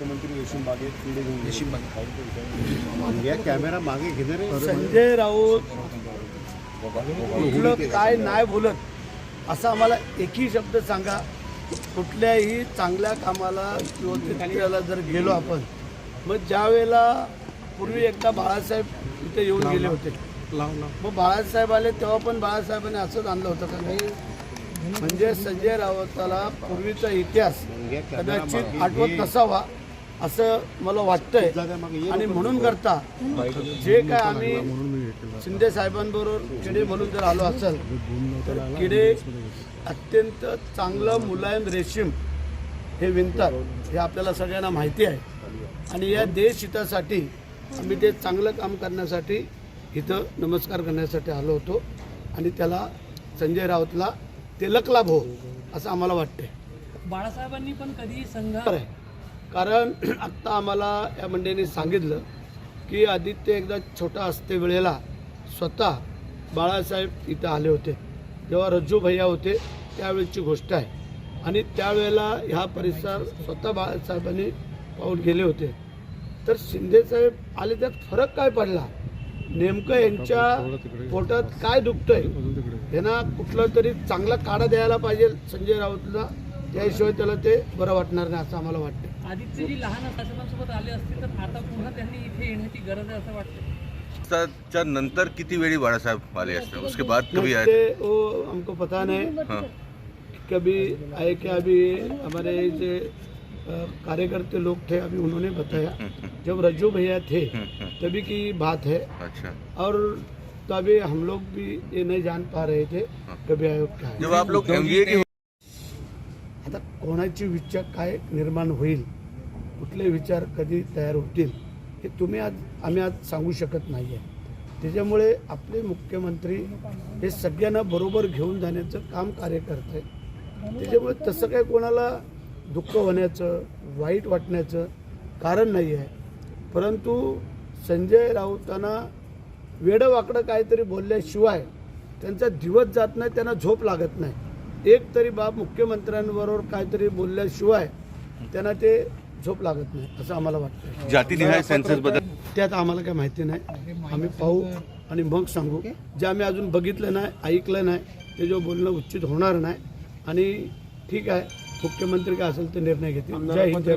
मुख्यमंत्री रेशीम बागेत किडे घेऊन रेशीम या कॅमेरा मागे घेणार रे संजय राऊत कुठलं काय नाही बोलत. असं आम्हाला एकही शब्द सांगा. कुठल्याही चांगल्या कामाला किंवा जर गेलो आपण मग ज्या वेळेला पूर्वी एकदा बाळासाहेब इथे येऊन गेले होते. मग बाळासाहेब आले तेव्हा पण बाळासाहेबांनी असंच आणलं होतं का नाही? म्हणजे संजय राऊताला पूर्वीचा इतिहास कदाचित आठवत नसावा. असं मला वाटतंय. आणि म्हणून करता जे काय आम्ही शिंदे साहेबांबरोबर किडे म्हणून जर आलो असेल तर किडे अत्यंत चांगलं मुलायम रेशीम हे विणतात. हे आपल्याला सगळ्यांना माहिती आहे. आणि या देश हितासाठी आम्ही ते चांगलं काम करण्यासाठी इथं नमस्कार करण्यासाठी आलो होतो. आणि त्याला संजय राऊतला तिलक लाभ हो असं आम्हाला वाटतंय. बाळासाहेबांनी पण कधी संघ कारण आत्ता आम्हाला या मंडळींनी सांगितलं की आदित्य एकदा छोटा असते वेळेला स्वतः बाळासाहेब इथं आले होते. जेव्हा रज्जू भैया होते त्यावेळेची गोष्ट आहे. आणि त्यावेळेला ह्या परिसर स्वतः बाळासाहेबांनी पाहून गेले होते. तर शिंदेसाहेब आले त्यात फरक काय पडला? नेमकं यांच्या पोटात काय दुखतंय? यांना कुठलं तरी चांगला काढा द्यायला पाहिजे संजय राऊतला. त्याशिवाय त्याला ते बरं वाटणार नाही असं आम्हाला वाटतं. आदित्यजी लहान साहेबांसोबत आले असतील तर आता पुन्हा त्यांनी इथे येण्याची गरज आहे असं वाटतं. च्या नंतर किती वेळी बाळासाहेब आले असते? उसके बाद कभी आए? ते वो हमको पता नहीं. हाँ. कभी आए क्या अभी हमारे जो अ, कार्यकर्ते लोग थे अभी उन्होंने बताया। जब रज्जू भैया थे तभी की बात है। अच्छा। और तभी हम लोग भी ये नहीं जान पा रहे थे कभी आयोग क्या? है जब आप लोग एमबीए की कोणाची विचार काय निर्माण होईल कुठले विचार कधी तयार होतील हे तुम्ही आज आम्ही आज सांगू शकत नाही आहे त्याच्यामुळे आपले मुख्यमंत्री हे सगळ्यांना बरोबर घेऊन जाण्याचं काम कार्य करत आहे त्याच्यामुळे तसं काय कोणाला दुःख होण्याचं वाईट वाटण्याचं कारण नाही आहे परंतु संजय राऊतांना वेडं वाकडं काहीतरी बोलल्याशिवाय त्यांचा दिवस जात नाही त्यांना झोप लागत नाही. एक तरी बाब मुख्यमंत्र्यांबरोबर काहीतरी बोलल्याशिवाय त्यांना ते झोप लागत नाही असं आम्हाला वाटतं जातीनिहाय सेन्ससबद्दल त्यात आम्हाला काय माहिती नाही. आम्ही पाहू आणि मग सांगू. जे आम्ही अजून बघितलं नाही ऐकलं नाही ते जो बोलणं उचित होणार नाही. आणि ठीक आहे मुख्यमंत्री काय असेल ते निर्णय घेतील. जय हिंद.